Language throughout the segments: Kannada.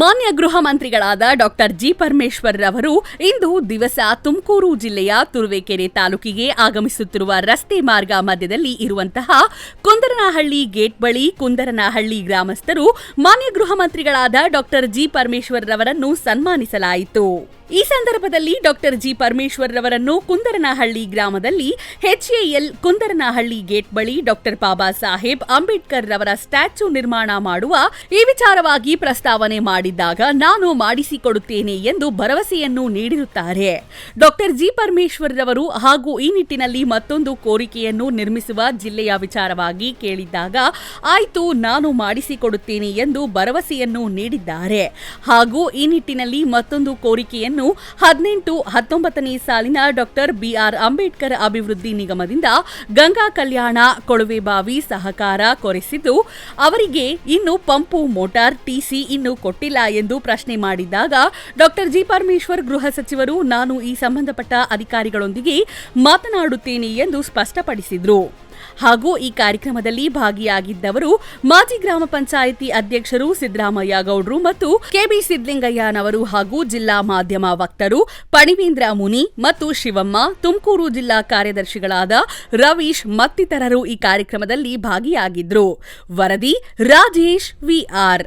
ಮಾನ್ಯ ಗೃಹ ಮಂತ್ರಿಗಳಾದ ಡಾಕ್ಟರ್ ಜಿ ಪರಮೇಶ್ವರ್ ರವರು ಇಂದು ದಿವಸ ತುಮಕೂರು ಜಿಲ್ಲೆಯ ತುರುವೇಕೆರೆ ತಾಲೂಕಿಗೆ ಆಗಮಿಸುತ್ತಿರುವ ರಸ್ತೆ ಮಾರ್ಗ ಮಧ್ಯದಲ್ಲಿ ಇರುವಂತಹ ಕುಂದರನಹಳ್ಳಿ ಗೇಟ್ ಬಳಿ ಕುಂದರನಹಳ್ಳಿ ಗ್ರಾಮಸ್ಥರು ಮಾನ್ಯ ಗೃಹ ಮಂತ್ರಿಗಳಾದ ಡಾಕ್ಟರ್ ಜಿ ಪರಮೇಶ್ವರ್ ರವರನ್ನು ಸನ್ಮಾನಿಸಲಾಯಿತು. ಈ ಸಂದರ್ಭದಲ್ಲಿ ಡಾಕ್ಟರ್ ಜಿ ಪರಮೇಶ್ವರ್ ರವರನ್ನು ಕುಂದರನಹಳ್ಳಿ ಗ್ರಾಮದಲ್ಲಿ ಎಚ್ಎಎಲ್ ಕುಂದರನಹಳ್ಳಿ ಗೇಟ್ ಬಳಿ ಡಾಕ್ಟರ್ ಬಾಬಾ ಸಾಹೇಬ್ ಅಂಬೇಡ್ಕರ್ ರವರ ಸ್ಟ್ಯಾಚ್ಯೂ ನಿರ್ಮಾಣ ಮಾಡುವ ಈ ವಿಚಾರವಾಗಿ ಪ್ರಸ್ತಾವನೆ ಮಾಡಿದ್ದಾಗ ನಾನು ಮಾಡಿಸಿಕೊಡುತ್ತೇನೆ ಎಂದು ಭರವಸೆಯನ್ನು ನೀಡಿರುತ್ತಾರೆ. ಡಾಕ್ಟರ್ ಜಿ ಪರಮೇಶ್ವರ್ ರವರು ಹಾಗೂ ಈ ನಿಟ್ಟಿನಲ್ಲಿ ಮತ್ತೊಂದು ಕೋರಿಕೆಯನ್ನು ನಿರ್ಮಿಸುವ ಜಿಲ್ಲೆಯ ವಿಚಾರವಾಗಿ ಕೇಳಿದ್ದಾಗ, ಆಯ್ತು, ನಾನು ಮಾಡಿಸಿಕೊಡುತ್ತೇನೆ ಎಂದು ಭರವಸೆಯನ್ನು ನೀಡಿದ್ದಾರೆ. ಹಾಗೂ ಈ ನಿಟ್ಟಿನಲ್ಲಿ ಮತ್ತೊಂದು ಕೋರಿಕೆಯನ್ನು ಹದಿನೆಂಟು ಹತ್ತೊಂಬತ್ತನೇ ಸಾಲಿನ ಡಾಕ್ಟರ್ ಬಿಆರ್ ಅಂಬೇಡ್ಕರ್ ಅಭಿವೃದ್ಧಿ ನಿಗಮದಿಂದ ಗಂಗಾ ಕಲ್ಯಾಣ ಕೊಳವೆಬಾವಿ ಸಹಕಾರ ಕೊರೆಸಿದ್ದು, ಅವರಿಗೆ ಇನ್ನು ಪಂಪು ಮೋಟಾರ್ ಟಿಸಿ ಇನ್ನೂ ಕೊಟ್ಟಿಲ್ಲ ಎಂದು ಪ್ರಶ್ನೆ ಮಾಡಿದ್ದಾಗ ಡಾಕ್ಟರ್ ಜಿ ಪರಮೇಶ್ವರ್ ಗೃಹ ಸಚಿವರು, ನಾನು ಈ ಸಂಬಂಧಪಟ್ಟ ಅಧಿಕಾರಿಗಳೊಂದಿಗೆ ಮಾತನಾಡುತ್ತೇನೆ ಎಂದು ಸ್ಪಷ್ಟಪಡಿಸಿದ್ರು. ಹಾಗೂ ಈ ಕಾರ್ಯಕ್ರಮದಲ್ಲಿ ಭಾಗಿಯಾಗಿದ್ದವರು ಮಾಜಿ ಗ್ರಾಮ ಪಂಚಾಯಿತಿ ಅಧ್ಯಕ್ಷರು ಸಿದ್ದರಾಮಯ್ಯ ಗೌಡ್ರು ಮತ್ತು ಕೆಬಿ ಸಿದ್ದಲಿಂಗಯ್ಯನವರು ಹಾಗೂ ಜಿಲ್ಲಾ ಮಾಧ್ಯಮ ವಕ್ತರು ಪಣಿವೇಂದ್ರ ಮುನಿ ಮತ್ತು ಶಿವಮ್ಮ ತುಮಕೂರು ಜಿಲ್ಲಾ ಕಾರ್ಯದರ್ಶಿಗಳಾದ ರವೀಶ್ ಮತ್ತಿತರರು ಈ ಕಾರ್ಯಕ್ರಮದಲ್ಲಿ ಭಾಗಿಯಾಗಿದ್ರು ವರದಿ ರಾಜೇಶ್ ವಿಆರ್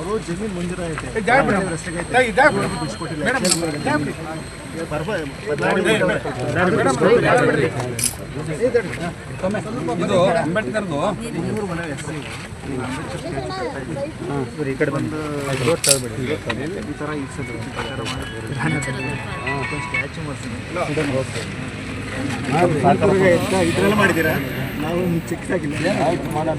ಅವರು ಜಮೀನು ಇದು ಅಂಬೇಡ್ಕರ್ದು ಈ ಕಡೆ ಬಂದು ಈ ಥರ ಸ್ಟ್ಯಾಚು ಇದ್ರಲ್ಲಿ ಮಾಡಿದ್ದೀರಾ ನಾವು ಚಿಕ್ಕದಾಗಿಲ್ಲ ಆಯ್ತು ಮಾಡೋಣ